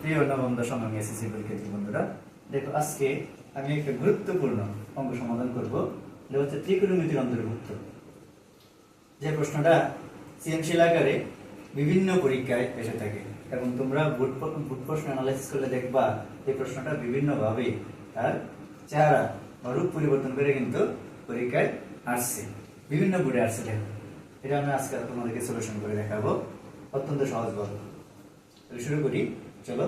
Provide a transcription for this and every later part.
প্রিয় নবম দশম আমি পরীক্ষার্থী বন্ধুরা, দেখো আজকে আমি একটা গুরুত্বপূর্ণ অঙ্ক সমাধান করব। এটা হচ্ছে ত্রিকোণমিতির অন্তর্ভুক্ত। যে প্রশ্নটা সৃজনশীল আকারে বিভিন্ন পরীক্ষায় এসে থাকে এবং তোমরা বুট বুট প্রশ্ন অ্যানালাইসিস করলে দেখবা এই প্রশ্নটা বিভিন্নভাবে তার চেহারা বা রূপ পরিবর্তন করে কিন্তু পরীক্ষায় আসছে, বিভিন্ন বুটে আসছে। দেখো, এটা আমি আজকে তোমাদেরকে সলিউশন করে দেখাবো। অত্যন্ত সহজভাবে শুরু করি। চলো।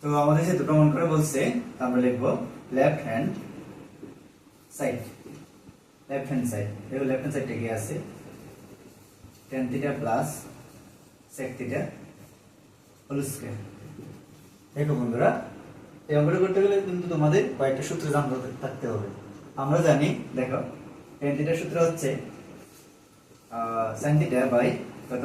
তো আমাদের যেহেতু প্রমাণ করে বলছে আমরা লিখব left hand side left hand side দেখো লেফট হ্যান্ড সাইডটা কি আছে? Tan theta plus sec theta whole square দেখো বন্ধুরা, এই অঙ্কটা করতে গেলে কিন্তু তোমাদের কয়েকটা সূত্র জানতে থাকতে হবে। আমরা জানি, দেখো টেন থিটার সূত্র হচ্ছে সাইন থিটা বাই কত?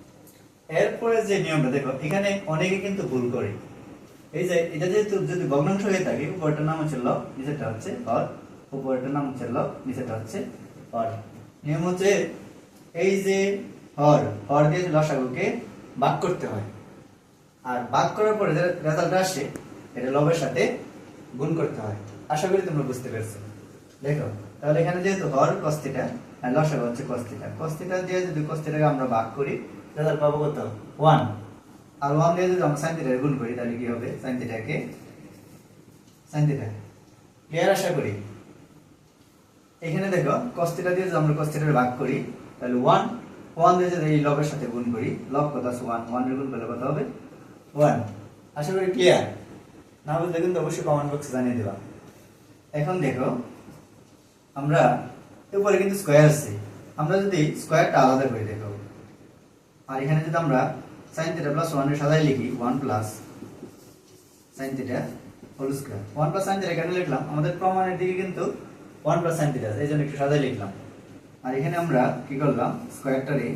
এরপরে যে নিয়মটা, দেখো, এখানে অনেকে কিন্তু ভুল করে। এই যে, এটা যেহেতু যদি ভগ্নাংশ হয়ে থাকে উপরটার নাম হচ্ছে লব, নিচেরটা হচ্ছে হর উপরটার নাম হচ্ছে লব, নিচেরটা হচ্ছে হর নিয়ম হচ্ছে এই যে হর হর দিয়ে লসাগুকে ভাগ করতে হয়। আর ভাগ করার পরে যে রেজাল্ট আসে, এটা লবের সাথে গুণ করতে হয়। আশা করি তোমরা বুঝতে পেরেছ। দেখো, তাহলে এখানে যেহেতু হর কস্তিটা আর লসাগু হচ্ছে কস্তিটা কস্তিটা দিয়ে যদি কস্তিটাকে আমরা ভাগ করি রেজাল্ট পাবো কত ওয়ান আর ওয়ান দিয়ে যদি আমরা সাইন গুণ করি তাহলে কি হবে? সাইন থিটাকে সাইন থিটা ক্লিয়ার আশা করি? এখানে দেখো কস্তিটা দিয়ে যদি আমরা কস্তিটার ভাগ করি তাহলে ওয়ান ওয়ান দিয়ে যদি এই লবের সাথে গুণ করি লব কত আছে? ওয়ান ওয়ানের গুণ করলে কত হবে? ওয়ান আশা করি ক্লিয়ার না বুঝলে কিন্তু অবশ্যই কমেন্ট বক্সে জানিয়ে দেবা। এখন দেখো আমরা উপরে কিন্তু স্কোয়ার আছে। আমরা যদি স্কোয়ারটা আলাদা করে দেখো আর এখানে যদি আমরা সাইন থিটা প্লাস ওয়ানের সাজাই লিখি one plus sine theta whole square one plus sine theta এখানে লিখলাম? আমাদের প্রমাণের দিকে কিন্তু ওয়ান প্লাস সাইন থিটা এই জন্য একটু সাজাই লিখলাম। আর এখানে আমরা কি করলাম? স্কোয়ারটারে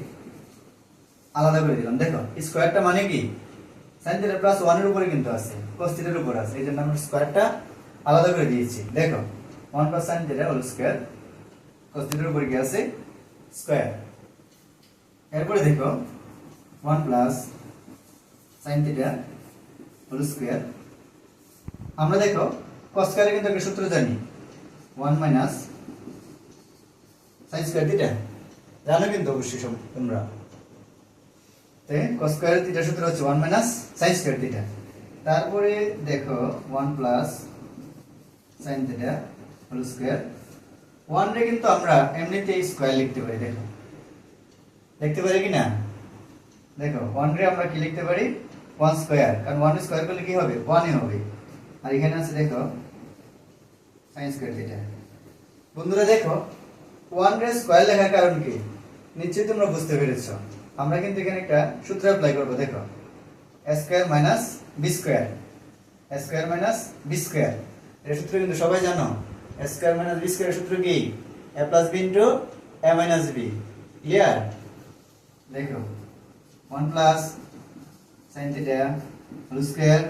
আলাদা করে দিলাম। দেখো স্কোয়ারটা মানে কি? সাইন থিটা প্লাস ওয়ানের উপরে কিন্তু আছে, cos থিটার উপর আছে, এই জন্য আমরা স্কোয়ারটা আলাদা করে দিয়েছি। দেখো one plus sine theta whole square cos থিটার উপরে কি আছে? স্কোয়ার এরপরে দেখো one plus sine theta whole square আমরা দেখো, cos স্কয়ারে কিন্তু একটা সূত্র জানি। One minus sine square theta জানো কিন্তু অবশ্যই সব তোমরা। তে cos স্কয়ার থিটা সূত্র হচ্ছে one minus sine square theta তারপরে দেখো one plus sine theta whole square one রে কিন্তু আমরা এমনিতেই স্কয়ার লিখতে পারি, দেখো। লিখতে পারি কি না দেখো ওয়ান রে আমরা কি লিখতে পারি? ওয়ান স্কোয়ার কারণ ওয়ান স্কোয়ার করলে কি হবে? ওয়ানই হবে। আর এখানে আছে, দেখো সাইন স্কোয়ার থিটা বন্ধুরা, দেখো ওয়ান রে স্কোয়ার লেখার কারণ কি? নিশ্চয়ই তোমরা বুঝতে পেরেছ। আমরা কিন্তু এখানে একটা সূত্র অ্যাপ্লাই করব, দেখো। Square minus B square square minus B square এর সূত্র কিন্তু সবাই জানো। স্কোয়ার মাইনাস বি স্কোয়ার সূত্র কি? A plus B into A minus B clear দেখো 1 plus sin theta whole square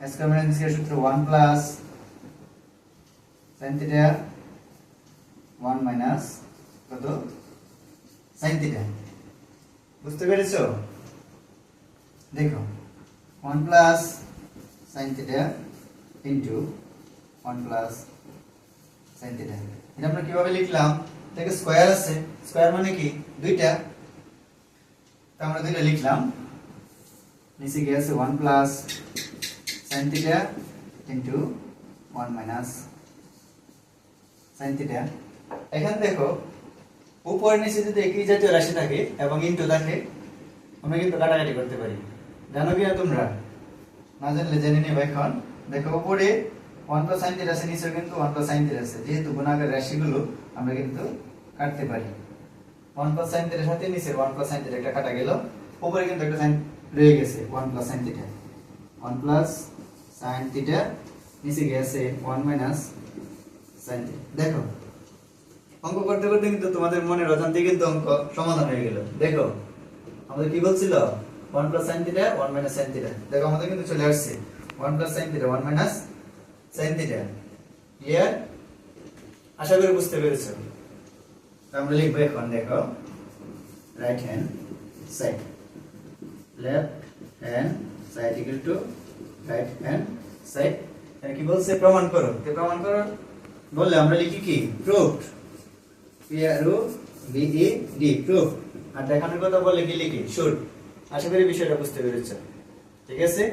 s square minus square সূত্র 1 প্লাস sin থিটা 1 মাইনাস কত? Sin থিটা বুঝতে পেরেছ? দেখো 1 plus sin theta into 1 plus sin theta এটা আমরা কীভাবে লিখলাম? দেখো স্কয়ার আছে। স্কয়ার মানে কি? দুইটা। আমরা দুইটা লিখলাম। নিচে গিয়ে আছে one plus sine theta into one minus sine theta এখানে দেখো উপর নিচে যদি একই জাতীয় রাশি থাকে এবং ইন্টু থাকে, আমরা কিন্তু কাটাকাটি করতে পারি। জানো কি তোমরা? না জানলে জেনে নেবে এখন। দেখো, উপরে ওয়ান প্লাস সাইন থিটা আছে, নিচেও কিন্তু ওয়ান প্লাস সাইন থিটা আছে। যেহেতু গুণাকার রাশিগুলো আমরা কিন্তু কাটতে পারি। ওয়ান প্লাস সাইন থিটার সাথে নিচের ওয়ান প্লাস সাইন থিটা একটা কাটা গেল। উপরে কিন্তু একটা সাইন রয়ে গেছে one plus sine theta one plus sine theta নিচে গেছে ওয়ান মাইনাস সাইন থিটা দেখো, অঙ্ক করতে করতে কিন্তু তোমাদের মনের অজান্তে কিন্তু অঙ্ক সমাধান হয়ে গেল। দেখো, আমাদের কি বলছিল? One plus sine theta one minus sine theta দেখো, আমাদের কিন্তু চলে আসছে। One plus sine theta one minus sine theta clear আশা করি বুঝতে পেরেছ। আমরা লিখব এখন, দেখো right hand side left hand side equal to right hand side কি বলছে? প্রমাণ করো। তো প্রমাণ করো? বললে আমরা লিখি কি? Proved P R O B E D proof আর দেখানোর কথা বলে কি লিখি? শুড আশা করি বিষয়টা বুঝতে পেরেছ। ঠিক আছে?